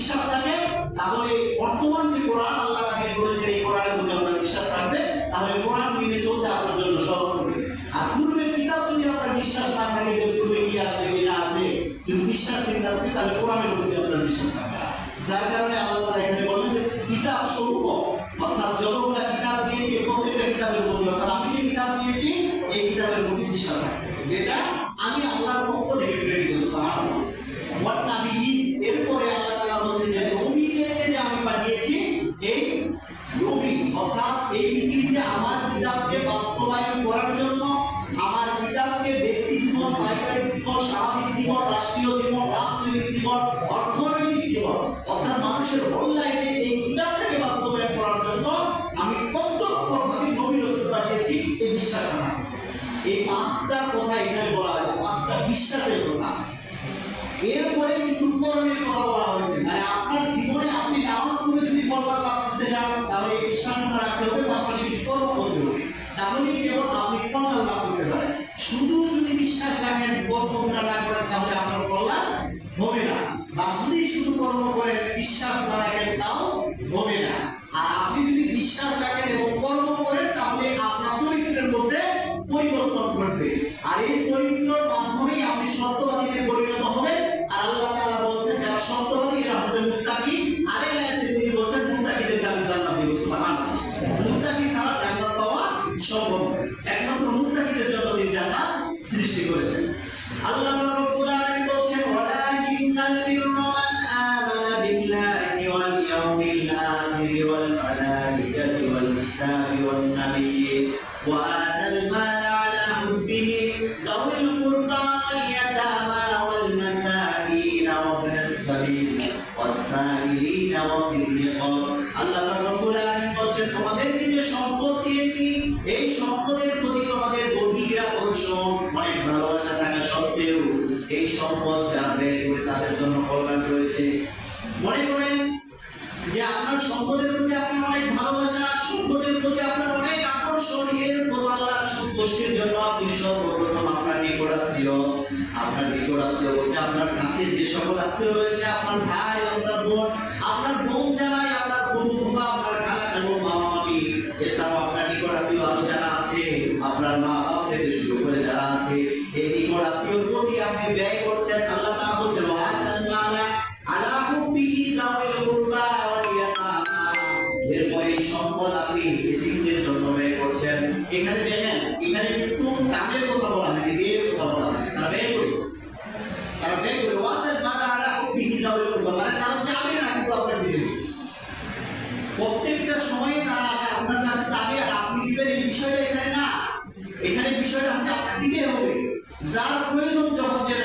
বিশ্বাস থাকে তাহলে বর্তমান যে কোরআন আল্লাহ নাজিল করেছে এই কোরআনের মধ্যে আপনার বিশ্বাস থাকবে, তাহলে কোরআন মিলে চলতে আপনার জন্য সহজ হবে। আর পূর্বের কিতাব যদি আপনার বিশ্বাস না থাকে, যে পূর্বে কি আসবে কি না আসবে যদি বিশ্বাস নিয়ে না থাকে, তাহলে কোরআনের মধ্যে আপনার বিশ্বাস থাকবে যার কারণে আল্লাহ এখানে বলেন যে কিতাব সমূহ বাস্তবায়ন করার জন্য আমার কিতাবকে ব্যক্তি জীবন, পারিবারিক জীবন, সামাজিক জীবন, রাষ্ট্রীয় জীবন, রাজনৈতিক জীবন, অর্থনৈতিক জীবন, অর্থাৎ মানুষের হোল লাইফে এই কিতাবটাকে বাস্তবায়ন করার জন্য আমি প্রত্যক্ষভাবে রসুল পাঠিয়েছি এই বিশ্বাস করা এই পাঁচটা কথা এখানে বলা হয়েছে, পাঁচটা বিশ্বাসের কথা। এরপরে কিছু কর্মের শুধু যদি বিশ্বাস রাখেন কর্মটা না করেন তাহলে আপনার কল্যাণ? সৃষ্টি করেছেন আল্লাহ রাব্বুল আলামিন বলছেন ওয়ালাকিন্নাল বিররা মান আমানা বিল্লাহি ওয়াল ইয়াউমিল আখির ওয়াল মালাইকাতি ওয়াল কিতাবি ওয়ান নাবিয়্যিন ওয়া আতাল মাল আলা হুববিহি দাউল কুরবা ওয়াল ইয়াতামা ওয়াল মাসাকিন ওয়া ইবনাস সাবিল ওয়াস সাইলিন ওয়া ফিল রিকাব আল্লাহ রাব্বুল আলামিন বলেন তোমাদেরকে যে সম্পদ দিয়েছি, এই সম্পদের প্রতি তোমাদের গভীর আকর্ষণ অনেক ভালোবাসা থাকা সত্ত্বেও এই সম্পদ যারা ব্যয় করে তাদের জন্য কল্যাণ রয়েছে। মনে করেন যে আপনার সম্পদের প্রতি আপনার অনেক ভালোবাসা, সম্পদের প্রতি আপনার অনেক আকর্ষণ, এর আল্লাহর সন্তুষ্টির জন্য আপনি সর্বপ্রথম আপনার নিকটাত্মীয় আপনার নিকটাত্মীয় বলতে আপনার কাছে যে সকল আত্মীয় রয়েছে, আপনার ভাই, আপনার বোন আপনার বোন জামাই প্রত্যেকটা সময়ে তারা আসে আপনার কাছে যাবে আর আপনি দিবেন এই বিষয়টা এখানে না। এখানে বিষয়টা আপনি আপনার দিতে হবে। যার প্রয়োজন যখন যেটা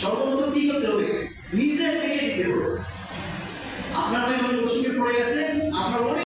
সর্বপ্রথম কি করতে হবে? নিজের থেকে দিতে হবে। আপনার মনে অসুখে পড়ে গেছে